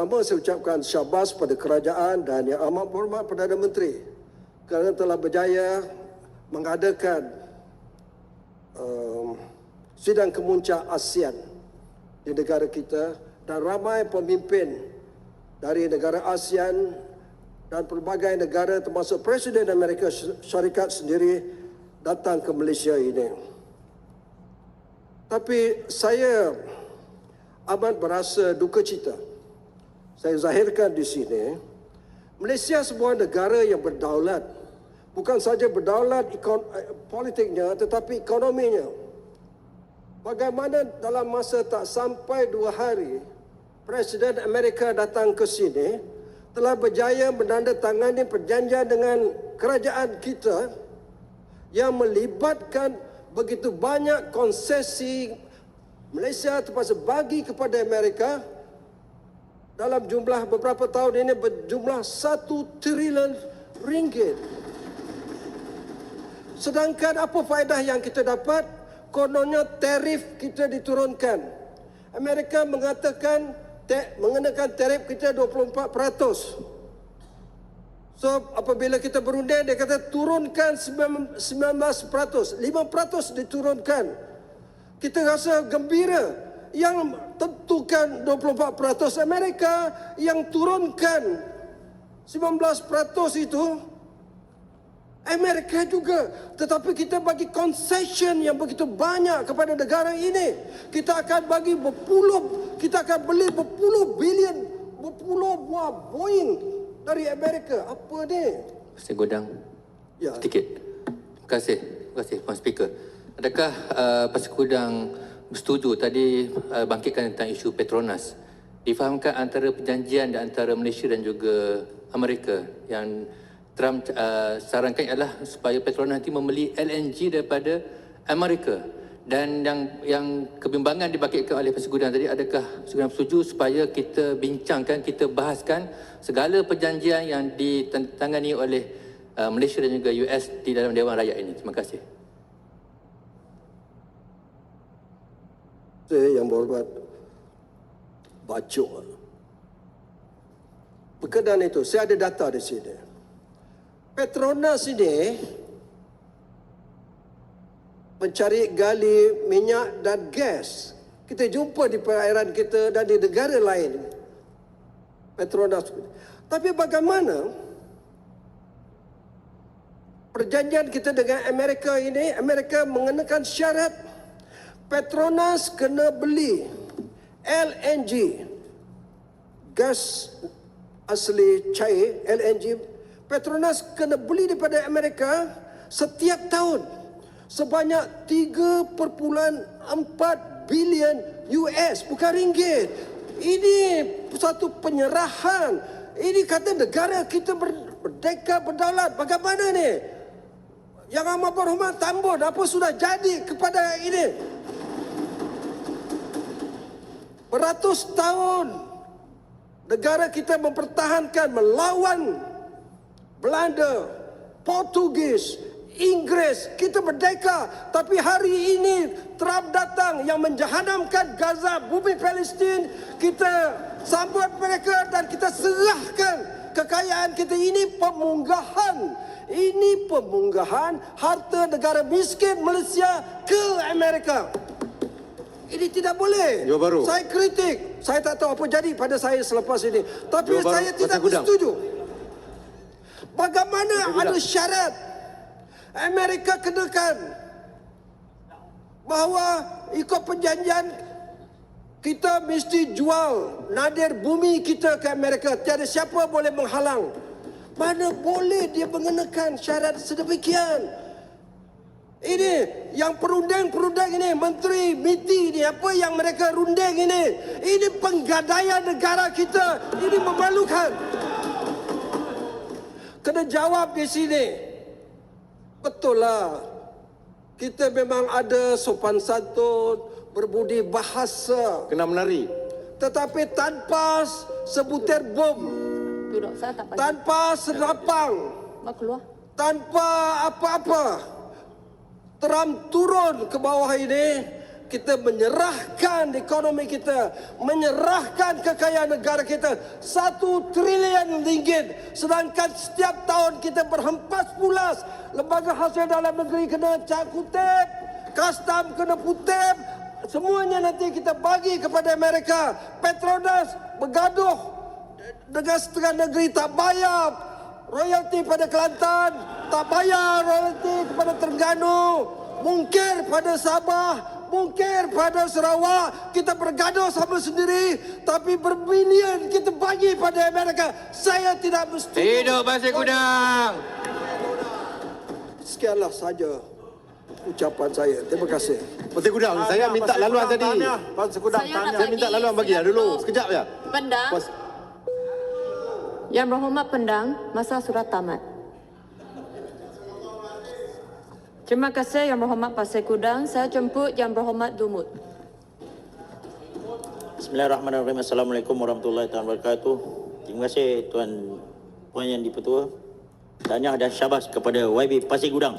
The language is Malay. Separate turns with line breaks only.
pertama saya ucapkan syabas pada kerajaan dan yang amat berhormat Perdana Menteri kerana telah berjaya mengadakan um, sidang kemuncak ASEAN di negara kita dan ramai pemimpin dari negara ASEAN dan pelbagai negara termasuk Presiden Amerika Syarikat sendiri datang ke Malaysia ini. Tapi saya amat berasa duka cita. Saya zahirkan di sini, Malaysia sebuah negara yang berdaulat. Bukan saja berdaulat ekon, eh, politiknya tetapi ekonominya. Bagaimana dalam masa tak sampai dua hari, Presiden Amerika datang ke sini, telah berjaya menandatangani perjanjian dengan kerajaan kita yang melibatkan begitu banyak konsesi Malaysia terpaksa bagi kepada Amerika dalam jumlah beberapa tahun ini berjumlah satu trilion ringgit. Sedangkan apa faedah yang kita dapat? Kononnya tarif kita diturunkan. Amerika mengatakan mengenakan tarif kita 24%. So apabila kita berunding dia kata turunkan 19%, 5% diturunkan. Kita rasa gembira yang tentukan 24% Amerika yang turunkan 19% itu Amerika juga tetapi kita bagi concession yang begitu banyak kepada negara ini kita akan bagi berpuluh kita akan beli berpuluh bilion berpuluh buah Boeing dari Amerika apa ni
Saya Godang.
Ya.
Sedikit. Terima kasih. Terima kasih, Puan Speaker. Adakah uh, Pasir Bersetuju tadi uh, bangkitkan tentang isu Petronas? Difahamkan antara perjanjian di antara Malaysia dan juga Amerika yang Trump uh, sarankan ialah supaya Petronas nanti membeli LNG daripada Amerika. Dan yang yang kebimbangan dibangkitkan oleh Gudang tadi adakah Gudang setuju supaya kita bincangkan, kita bahaskan segala perjanjian yang ditangani oleh uh, Malaysia dan juga US di dalam Dewan Rakyat ini. Terima kasih.
Saya yang berhormat. Bacok berkenaan itu saya ada data di sini. Petronas ini mencari gali minyak dan gas. Kita jumpa di perairan kita dan di negara lain. Petronas. Tapi bagaimana perjanjian kita dengan Amerika ini? Amerika mengenakan syarat Petronas kena beli LNG gas asli cair LNG Petronas kena beli daripada Amerika setiap tahun sebanyak 3.4 bilion US bukan ringgit. Ini satu penyerahan. Ini kata negara kita berdeka berdaulat. Bagaimana ni? Yang amat berhormat Tambun apa sudah jadi kepada ini beratus tahun negara kita mempertahankan melawan Belanda, Portugis, Inggeris, kita merdeka. Tapi hari ini Trump datang yang menjahanamkan Gaza, bumi Palestin. Kita sambut mereka dan kita serahkan kekayaan kita. Ini pemunggahan. Ini pemunggahan harta negara miskin Malaysia ke Amerika. Ini tidak boleh.
Jawapan baru.
Saya kritik. Saya tak tahu apa jadi pada saya selepas ini. Tapi
baru.
saya tidak
Pasal gudang.
bersetuju. Bagaimana ada syarat Amerika kenakan bahawa ikut perjanjian kita mesti jual nadir bumi kita ke Amerika. Tiada siapa boleh menghalang. Mana boleh dia mengenakan syarat sedemikian. Ini yang perunding-perunding ini, Menteri MITI ini, apa yang mereka runding ini. Ini penggadaian negara kita. Ini memalukan. Kena jawab di sini. Betul lah. Kita memang ada sopan santun, berbudi bahasa.
Kena menari.
Tetapi tanpa sebutir bom,
Duduk, saya tak pagi.
tanpa serapang,
keluar?
tanpa apa-apa. Trump turun ke bawah ini kita menyerahkan ekonomi kita, menyerahkan kekayaan negara kita satu trilion ringgit. Sedangkan setiap tahun kita berhempas pulas. Lembaga hasil dalam negeri kena cak kutip, custom kena kutip, semuanya nanti kita bagi kepada Amerika. Petronas bergaduh dengan setengah negeri tak bayar royalti pada Kelantan, tak bayar royalti kepada Terengganu, mungkir pada Sabah, mungkir pada Sarawak, kita bergaduh sama sendiri, tapi berbilion kita bagi pada Amerika. Saya tidak mesti.
Hidup Pasir Gudang!
Sekianlah saja ucapan saya. Terima kasih.
Pasir Gudang, saya minta laluan tadi.
Pasir Gudang
Saya
tanya.
Saya minta laluan bagi ya dulu. Sekejap ya.
Pendang.
Pas-
Yang berhormat pendang, masa sudah tamat. Terima kasih Yang Berhormat Pasir Kudang. Saya jemput Yang Berhormat Dumut.
Bismillahirrahmanirrahim. Assalamualaikum warahmatullahi wabarakatuh. Terima kasih Tuan Puan Yang Dipertua. Tahniah dan syabas kepada YB Pasir Gudang.